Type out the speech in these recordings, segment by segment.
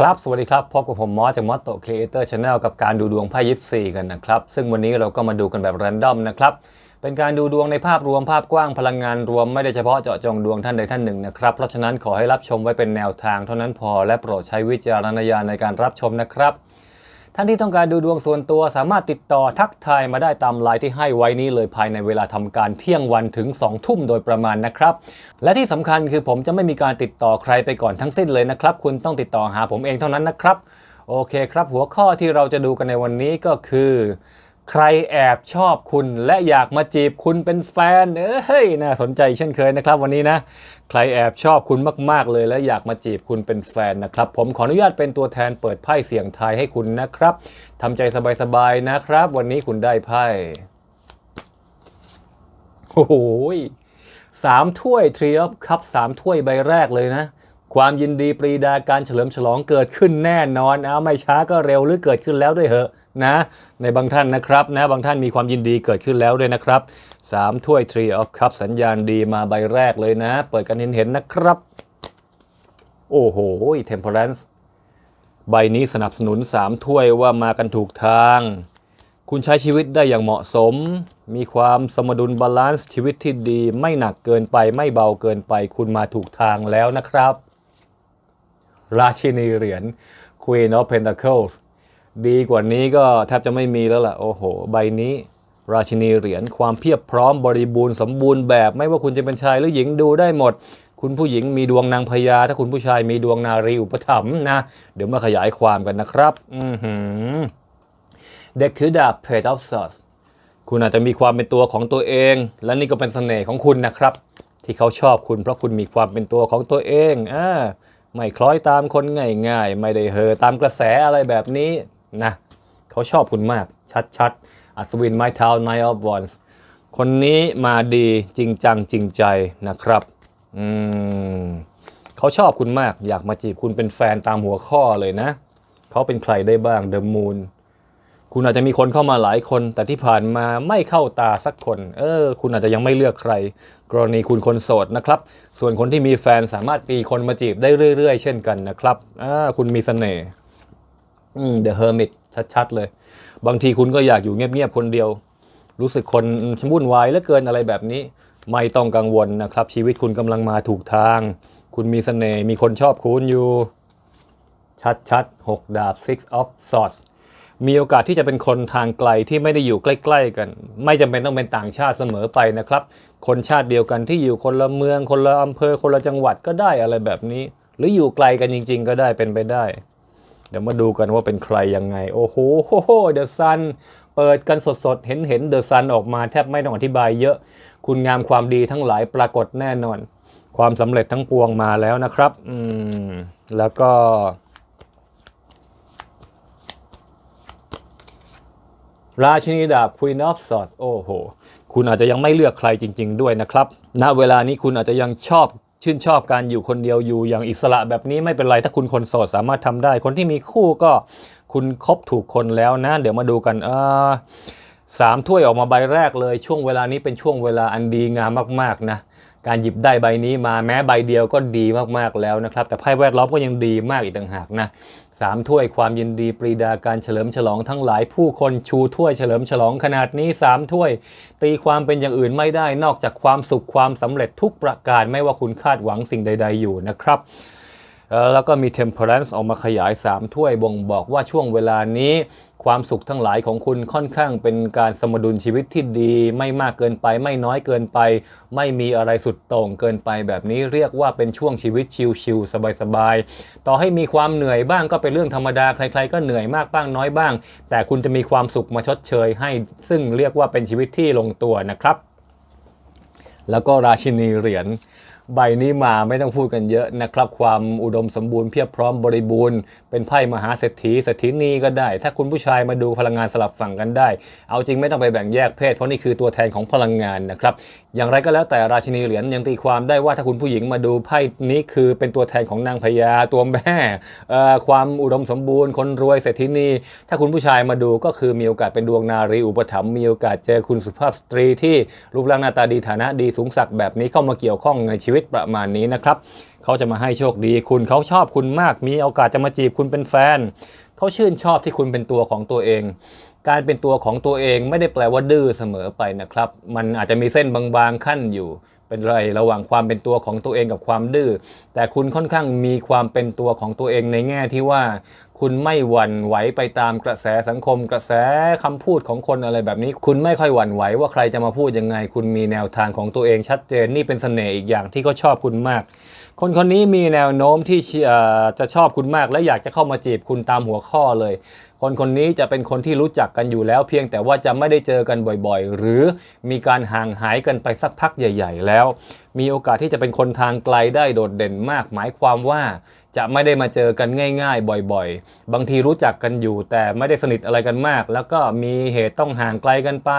ครับ สวัสดีครับ พบกับผมมอสจากมอสโตครีเอเตอร์ชาแนลกับการดูดวงไพ่ยิปซีกันนะครับ ซึ่งวันนี้เราก็มาดูกันแบบแรนดอมนะครับ เป็นการดูดวงในภาพรวมภาพกว้างพลังงานรวมไม่ได้เฉพาะเจาะจงดวงท่านใดท่านหนึ่งนะครับ เพราะฉะนั้นขอให้รับชมไว้เป็นแนวทางเท่านั้นพอและโปรดใช้วิจารณญาณในการรับชมนะครับ ท่านที่ต้องการดูดวงส่วนตัวสามารถติดต่อทักทายมาได้ตามไลน์ที่ให้ไว้นี้เลยภายในเวลาทำการเที่ยงวันถึง 2 ทุ่มโดยประมาณนะครับ และที่สำคัญคือผมจะไม่มีการติดต่อใครไปก่อนทั้งสิ้นเลยนะครับ คุณต้องติดต่อหาผมเองเท่านั้นนะครับ โอเคครับ หัวข้อที่เราจะดูกันในวันนี้ก็คือ ใครแอบชอบคุณและอยากมาจีบคุณเป็นแฟน เอ้ยน่าสนใจเช่นเคยนะครับวันนี้นะ ใครแอบชอบคุณมาก ๆ เลยและอยากมาจีบคุณเป็นแฟนนะครับ ผมขออนุญาตเป็นตัวแทนเปิดไพ่เสียงทายให้คุณนะครับทำใจสบาย ๆ นะครับ วันนี้คุณได้ไพ่โอ้โหสามถ้วยทรีออฟคัพสามถ้วยใบแรกเลยนะ ความยินดีปรีดาการเฉลิมฉลองเกิดขึ้นแน่นอนเอาไม่ช้าก็เร็วหรือเกิดขึ้นแล้วด้วยเหอะนะในบางท่านนะครับนะบางท่านมีความยินดีเกิดขึ้นแล้วด้วยนะครับสามถ้วย Tree of Cup สัญญาณดีมาใบแรกเลยนะ เปิดกันเห็นๆนะครับ โอ้โห Temperance ใบนี้สนับสนุน 3 ถ้วยว่ามากันถูกทาง คุณใช้ชีวิตได้อย่างเหมาะสม มีความสมดุลบาลานซ์ชีวิตที่ดี ไม่หนักเกินไปไม่เบาเกินไป คุณมาถูกทางแล้วนะครับ ราชินีเหรียญ Queen of Pentacles ดีกว่านี้ก็แทบจะไม่มีแล้วล่ะ โอ้โห ใบนี้ ราชินีเหรียญความเพียบพร้อมบริบูรณ์สมบูรณ์แบบ ไม่ว่าคุณจะเป็นชายหรือหญิงดูได้หมด คุณผู้หญิงมีดวงนางพญาถ้าคุณผู้ชายมีดวงนารีอุปถัมภ์นะ เดี๋ยวมาขยายความกันนะครับ อือหือเด็กคือดาบ Page of Swords คุณอาจจะมีความเป็นตัวของตัวเอง และนี่ก็เป็นเสน่ห์ของคุณนะครับ ที่เขาชอบคุณเพราะคุณมีความเป็นตัวของตัวเองอ่า ไม่คล้อยตามคนง่ายๆ ไม่ได้เฮอตามกระแสอะไรแบบนี้นะเขาชอบคุณมาก ชัดๆ อัศวินไม้เท้า Knight of Wands คนนี้มาดีจริงจังจริงใจนะครับอืมเขาชอบคุณมากอยากมาจีบคุณเป็นแฟนตามหัวข้อเลยนะ เขาเป็นใครได้บ้าง The Moon คุณอาจจะมีคนเข้ามาหลายคน แต่ที่ผ่านมาไม่เข้าตาสักคน เออ คุณอาจจะยังไม่เลือกใคร กรณีคุณคนโสดนะครับ ส่วนคนที่มีแฟนสามารถมีคนมาจีบได้เรื่อย ๆ เช่นกันนะครับอ่าคุณมีเสน่ห์อืม The Hermit ชัดๆเลย บางทีคุณก็อยากอยู่เงียบๆคนเดียว รู้สึกคนวุ่นวายเหลือเกินอะไรแบบนี้ ไม่ต้องกังวลนะครับ ชีวิตคุณกำลังมาถูกทาง คุณมีเสน่ห์มีคนชอบคุณอยู่ ชัดๆ6ดาบ six of swords มีโอกาสที่จะเป็นคนทางไกลที่ไม่ได้อยู่ใกล้ ๆ กัน ไม่จำเป็นต้องเป็นต่างชาติเสมอไปนะครับ คนชาติเดียวกันที่อยู่คนละเมือง คนละอำเภอ คนละจังหวัดก็ได้อะไรแบบนี้ หรืออยู่ไกลกันจริง ๆ ก็ได้เป็นไปได้ เดี๋ยวมาดูกันว่าเป็นใครยังไง โอ้โหเดอะซันเปิดกันสดๆ เห็นเห็นเดอะซันออกมาแทบไม่ต้องอธิบายเยอะ คุณงามความดีทั้งหลายปรากฏแน่นอน ความสำเร็จทั้งปวงมาแล้วนะครับ อืม แล้วก็ ราชินีดาบ Queen of Swords โอ้โห คุณอาจจะยังไม่เลือกใครจริง ๆ ด้วยนะครับณเวลานี้คุณอาจจะยังชอบชื่นชอบการอยู่คนเดียวอยู่อย่างอิสระแบบนี้ไม่เป็นไร ถ้าคุณคนโสดสามารถทำได้ คนที่มีคู่ก็คุณคบถูกคนแล้วนะ เดี๋ยวมาดูกันเออสามถ้วยออกมาใบแรกเลย ช่วงเวลานี้เป็นช่วงเวลาอันดีงามมากๆนะ การหยิบได้ใบนี้มาแม้ใบเดียวก็ดีมากๆแล้วนะครับ แต่ไพ่แวดล้อมก็ยังดีมากอีกต่างหากนะสามถ้วยความยินดีปรีดาการเฉลิมฉลองทั้งหลายผู้คนชูถ้วยเฉลิมฉลองขนาดนี้สามถ้วย ตีความเป็นอย่างอื่นไม่ได้นอกจากความสุขความสำเร็จทุกประการไม่ว่าคุณคาดหวังสิ่งใด ๆอยู่นะครับ แล้วก็มี temperance ออกมาขยาย 3 ถ้วยบ่งบอกว่าช่วงเวลานี้ ความสุขทั้งหลายของคุณค่อนข้างเป็นการสมดุลชีวิตที่ดี ไม่มากเกินไป ไม่น้อยเกินไป ไม่มีอะไรสุดโต่งเกินไปแบบนี้เรียกว่าเป็นช่วงชีวิตชิลๆสบายๆต่อให้มีความเหนื่อยบ้างก็เป็นเรื่องธรรมดาใคร ๆ ก็เหนื่อยมากบ้างน้อยบ้าง แต่คุณจะมีความสุขมาชดเชยให้ ซึ่งเรียกว่าเป็นชีวิตที่ลงตัวนะครับ แล้วก็ราชินีเหรียญ ใบนี้มาไม่ต้องพูดกันเยอะนะครับ ความอุดมสมบูรณ์เพียบพร้อมบริบูรณ์ เป็นไพ่มหาเศรษฐีเศรษฐีนีก็ได้ ถ้าคุณผู้ชายมาดูพลังงานสลับฝั่งกันได้ เอาจริงไม่ต้องไปแบ่งแยกเพศ เพราะนี่คือตัวแทนของพลังงานนะครับ อย่างไรก็แล้วแต่ราชินีเหรียญยังตีความได้ว่าถ้าคุณผู้หญิงมาดูไพ่นี้คือเป็นตัวแทนของนางพญาตัวแม่ความอุดมสมบูรณ์คนรวยเศรษฐีนีถ้าคุณผู้ชายมาดูก็คือมีโอกาสเป็นดวงนารีอุปถัมภ์มีโอกาสเจอคุณสุภาพสตรีที่รูปร่างหน้าตาดีฐานะดีสูงสักแบบนี้เข้ามาเกี่ยวข้องในชีวิตวิตประมาณนี้นะครับเขาจะมาให้โชคดีคุณเขาชอบคุณมากมีโอกาสจะมาจีบคุณเป็นแฟนเขาชื่นชอบที่คุณเป็นตัวของตัวเอง การเป็นตัวของตัวเองไม่ได้แปลว่าดื้อเสมอไปนะครับ มันอาจจะมีเส้นบางๆขั้นอยู่เป็นไรระหว่างความเป็นตัวของตัวเองกับความดื้อแต่คุณค่อนข้างมีความเป็นตัวของตัวเองในแง่ที่ว่า คุณไม่หวั่นไหวไปตามกระแสสังคม กระแสคำพูดของคนอะไรแบบนี้ คุณไม่ค่อยหวั่นไหวว่าใครจะมาพูดยังไง คุณมีแนวทางของตัวเองชัดเจนนี่เป็นเสน่ห์อีกอย่างที่เขาชอบคุณมาก คนคนนี้มีแนวโน้มที่จะชอบคุณมาก และอยากจะเข้ามาจีบคุณตามหัวข้อเลย คนคนนี้จะเป็นคนที่รู้จักกันอยู่แล้ว เพียงแต่ว่าจะไม่ได้เจอกันบ่อยๆ หรือมีการห่างหายกันไปสักพักใหญ่ ๆ แล้ว มีโอกาสที่จะเป็นคนทางไกลได้โดดเด่นมาก หมายความว่าจะไม่ได้มาเจอกันง่ายๆ บ่อยๆ บางทีรู้จักกันอยู่ แต่ไม่ได้สนิทอะไรกันมาก แล้วก็มีเหตุต้องห่างไกลกันไป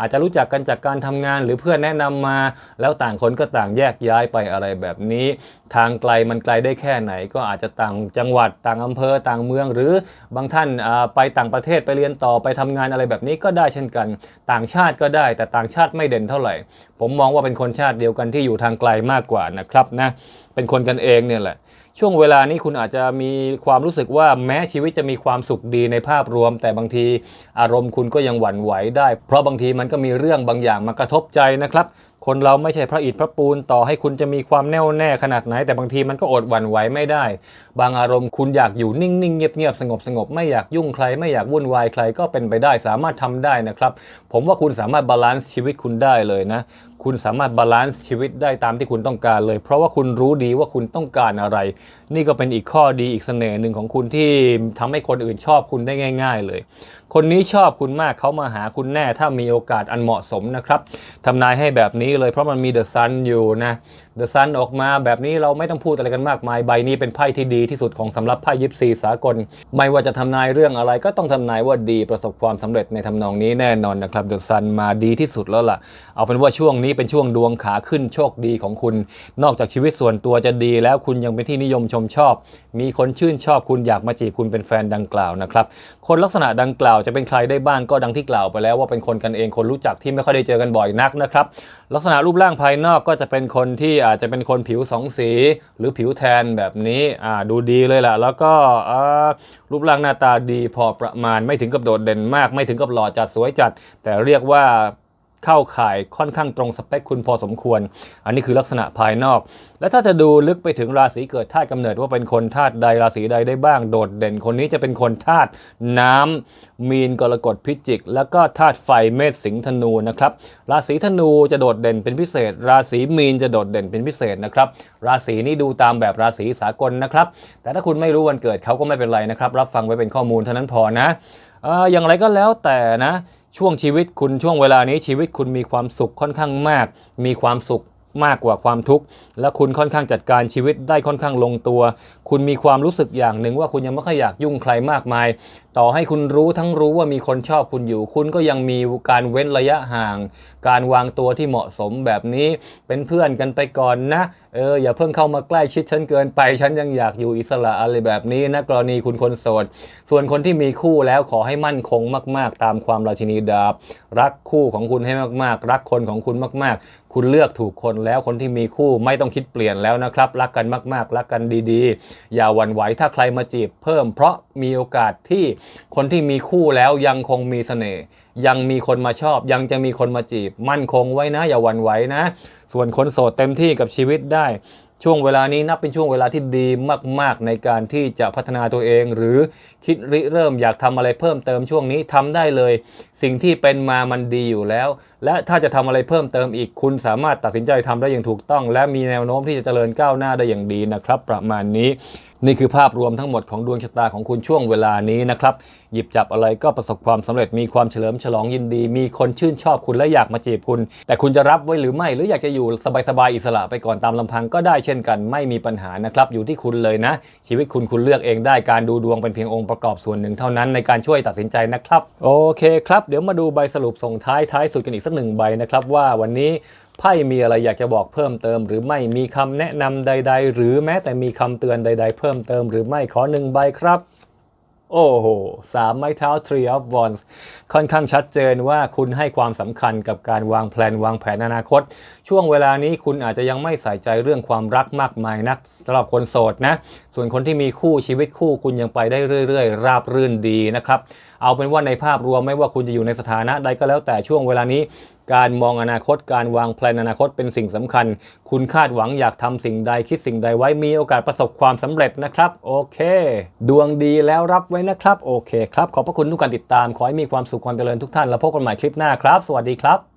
อาจจะรู้จักกันจากการทำงานหรือเพื่อนแนะนำมา แล้วต่างคนก็ต่างแยกย้ายไปอะไรแบบนี้ ทางไกลมันไกลได้แค่ไหน ก็อาจจะต่างจังหวัดต่างอำเภอต่างเมือง หรือบางท่านไปต่างประเทศไปเรียนต่อไปทำงานอะไรแบบนี้ก็ได้เช่นกัน ต่างชาติก็ได้ แต่ต่างชาติไม่เด่นเท่าไหร่ ผมมองว่าเป็นคนชาติเดียวกันที่อยู่ทางไกลมากกว่านะครับนะเป็นคนกันเองเนี่ยแหละช่วงเวลานี้คุณอาจจะมีความรู้สึกว่าแม้ชีวิตจะมีความสุขดีในภาพรวม แต่บางทีอารมณ์คุณก็ยังหวั่นไหวได้ เพราะบางทีมันก็มีเรื่องบางอย่างมากระทบใจนะครับ คนเราไม่ใช่พระอิฐพระปูนต่อให้คุณจะมีความแน่วแน่ขนาดไหน แต่บางทีมันก็อดหวั่นไหวไม่ได้ บางอารมณ์คุณอยากอยู่นิ่งๆเงียบๆสงบสงบไม่อยากยุ่งใคร ไม่อยากวุ่นวายใครก็เป็นไปได้สามารถทำได้นะครับ ผมว่าคุณสามารถบาลานซ์ชีวิตคุณได้เลยนะคุณสามารถบาลานซ์ชีวิตได้ตามที่คุณต้องการเลย เพราะว่าคุณรู้ดีว่าคุณต้องการอะไร นี่ก็เป็นอีกข้อดีอีกเสน่ห์หนึ่งของคุณที่ทำให้คนอื่นชอบคุณได้ง่าย ๆ เลย คนนี้ชอบคุณมากเขามาหาคุณแน่ถ้ามีโอกาสอันเหมาะสมนะครับทำนายให้แบบนี้เลยเพราะมันมีเดอะซันอยู่นะเดอะซันออกมาแบบนี้เราไม่ต้องพูดอะไรกันมากมายใบนี้เป็นไพ่ที่ดีที่สุดของสำหรับไพ่ยิปซีสากล ไม่ว่าจะทำนายเรื่องอะไรก็ต้องทำนายว่าดีประสบความสำเร็จในทำนองนี้แน่นอนนะครับเดอะซันมาดีที่สุดแล้วล่ะเอาเป็นว่าช่วงนี้เป็นช่วงดวงขาขึ้นโชคดีของคุณ นอกจากชีวิตส่วนตัวจะดี แล้วคุณยังเป็นที่นิยมชมชอบ มีคนชื่นชอบคุณอยากมาจีบคุณเป็นแฟนดังกล่าวนะครับ คนลักษณะดังกล่าวจะเป็นใครได้บ้างก็ดังที่กล่าวไปแล้วว่าเป็นคนกันเองคนรู้จักที่ไม่ค่อยได้เจอกันบ่อยนักนะครับลักษณะรูปร่างภายนอกก็จะเป็นคนที่อาจจะเป็นคนผิวสองสี หรือผิวแทนแบบนี้ดูดีเลยแหละแล้วก็รูปร่างหน้าตาดีพอประมาณไม่ถึงกับโดดเด่นมาก ไม่ถึงกับหล่อจัดสวยจัด แต่เรียกว่า เข้าข่ายค่อนข้างตรงสเปคคุณพอสมควร อันนี้คือลักษณะภายนอก และถ้าจะดูลึกไปถึงราศีเกิดธาตุกำเนิดว่าเป็นคนธาตุใดราศีใดได้บ้างโดดเด่น คนนี้จะเป็นคนธาตุน้ำมีนกรกฎพิจิก แล้วก็ธาตุไฟเมษสิงห์ธนูนะครับราศีธนูจะโดดเด่นเป็นพิเศษ ราศีมีนจะโดดเด่นเป็นพิเศษนะครับราศีนี้ดูตามแบบราศีสากลนะครับแต่ถ้าคุณไม่รู้วันเกิดเขาก็ไม่เป็นไรนะครับรับฟังไว้เป็นข้อมูลเท่านั้นพอนะออย่างไรก็แล้วแต่นะ ช่วงชีวิตคุณช่วงเวลานี้ชีวิตคุณมีความสุขค่อนข้างมาก มีความสุขมากกว่าความทุกข์ และคุณค่อนข้างจัดการชีวิตได้ค่อนข้างลงตัว คุณมีความรู้สึกอย่างหนึ่งว่าคุณยังไม่ค่อยอยากยุ่งใครมากมาย ต่อให้คุณรู้ทั้งรู้ว่ามีคนชอบคุณอยู่ คุณก็ยังมีการเว้นระยะห่าง การวางตัวที่เหมาะสมแบบนี้เป็นเพื่อนกันไปก่อนนะ เอออย่าเพิ่งเข้ามาใกล้ชิดฉันเกินไป ฉันยังอยากอยู่อิสระอะไรแบบนี้นะกรณีคุณคนโสด ส่วนคนที่มีคู่แล้วขอให้มั่นคงมาก ๆ ตามความราชินีดาบ รักคู่ของคุณให้มากๆ รักคนของคุณมาก ๆ คุณเลือกถูกคนแล้วคนที่มีคู่ไม่ต้องคิดเปลี่ยนแล้วนะครับ รักกันมาก ๆ รักกันดีๆ อย่าหวั่นไหวถ้าใครมาจีบเพิ่มเพราะมีโอกาสที่คนที่มีคู่แล้วยังคงมีเสน่ห์ยังมีคนมาชอบ ยังจะมีคนมาจีบ มั่นคงไว้นะ อย่าหวั่นไหวนะ ส่วนคนโสดเต็มที่กับชีวิตได้ช่วงเวลานี้นับเป็นช่วงเวลาที่ดีมาก ๆ ในการที่จะพัฒนาตัวเอง หรือคิดริเริ่มอยากทำอะไรเพิ่มเติมช่วงนี้ทำได้เลย สิ่งที่เป็นมามันดีอยู่แล้ว และถ้าจะทำอะไรเพิ่มเติมอีกคุณสามารถตัดสินใจทำได้อย่างถูกต้อง และมีแนวโน้มที่จะเจริญก้าวหน้าได้อย่างดีนะครับ ประมาณนี้ นี่คือภาพรวมทั้งหมดของดวงชะตาของคุณช่วงเวลานี้นะครับ หยิบจับอะไรก็ประสบความสำเร็จมีความเฉลิมฉลองยินดี มีคนชื่นชอบคุณและอยากมาจีบคุณ แต่คุณจะรับไว้หรือไม่หรืออยากจะอยู่สบายๆอิสระไปก่อนตามลำพังก็ได้เช่นกัน ไม่มีปัญหานะครับอยู่ที่คุณเลยนะ ชีวิตคุณคุณเลือกเองได้การดูดวงเป็นเพียงองค์ประกอบส่วนหนึ่งเท่านั้นในการช่วยตัดสินใจนะครับ โอเคครับ เดี๋ยวมาดูใบสรุปส่งท้ายท้ายสุดกันอีกสักหนึ่งใบนะครับว่าวันนี้ ไพ่มีอะไรอยากจะบอกเพิ่มเติม หรือไม่มีคำแนะนำใด ๆ หรือแม้แต่มีคำเตือนใด ๆ เพิ่มเติมหรือไม่ขอหนึ่งใบครับ โอ้โหสามไม้เท้า Three of Wands ค่อนข้างชัดเจนว่าคุณให้ความสำคัญกับการวางแผนวางแผนอนาคต ช่วงเวลานี้คุณอาจจะยังไม่ใส่ใจเรื่องความรักมากมายนักสำหรับคนโสดนะ ส่วนคนที่มีคู่ชีวิตคู่คุณยังไปได้เรื่อย ๆ ราบรื่นดีนะครับ เอาเป็นว่าในภาพรวมไม่ว่าคุณจะอยู่ในสถานะใดก็แล้วแต่ช่วงเวลานี้การมองอนาคตการวางแผนอนาคตเป็นสิ่งสำคัญ คุณคาดหวังอยากทำสิ่งใดคิดสิ่งใดไว้มีโอกาสประสบความสำเร็จนะครับ โอเค ดวงดีแล้วรับไว้นะครับ โอเคครับ ขอบพระคุณทุกการติดตาม ขอให้มีความสุขความเจริญทุกท่าน แล้วพบกันใหม่คลิปหน้าครับ สวัสดีครับ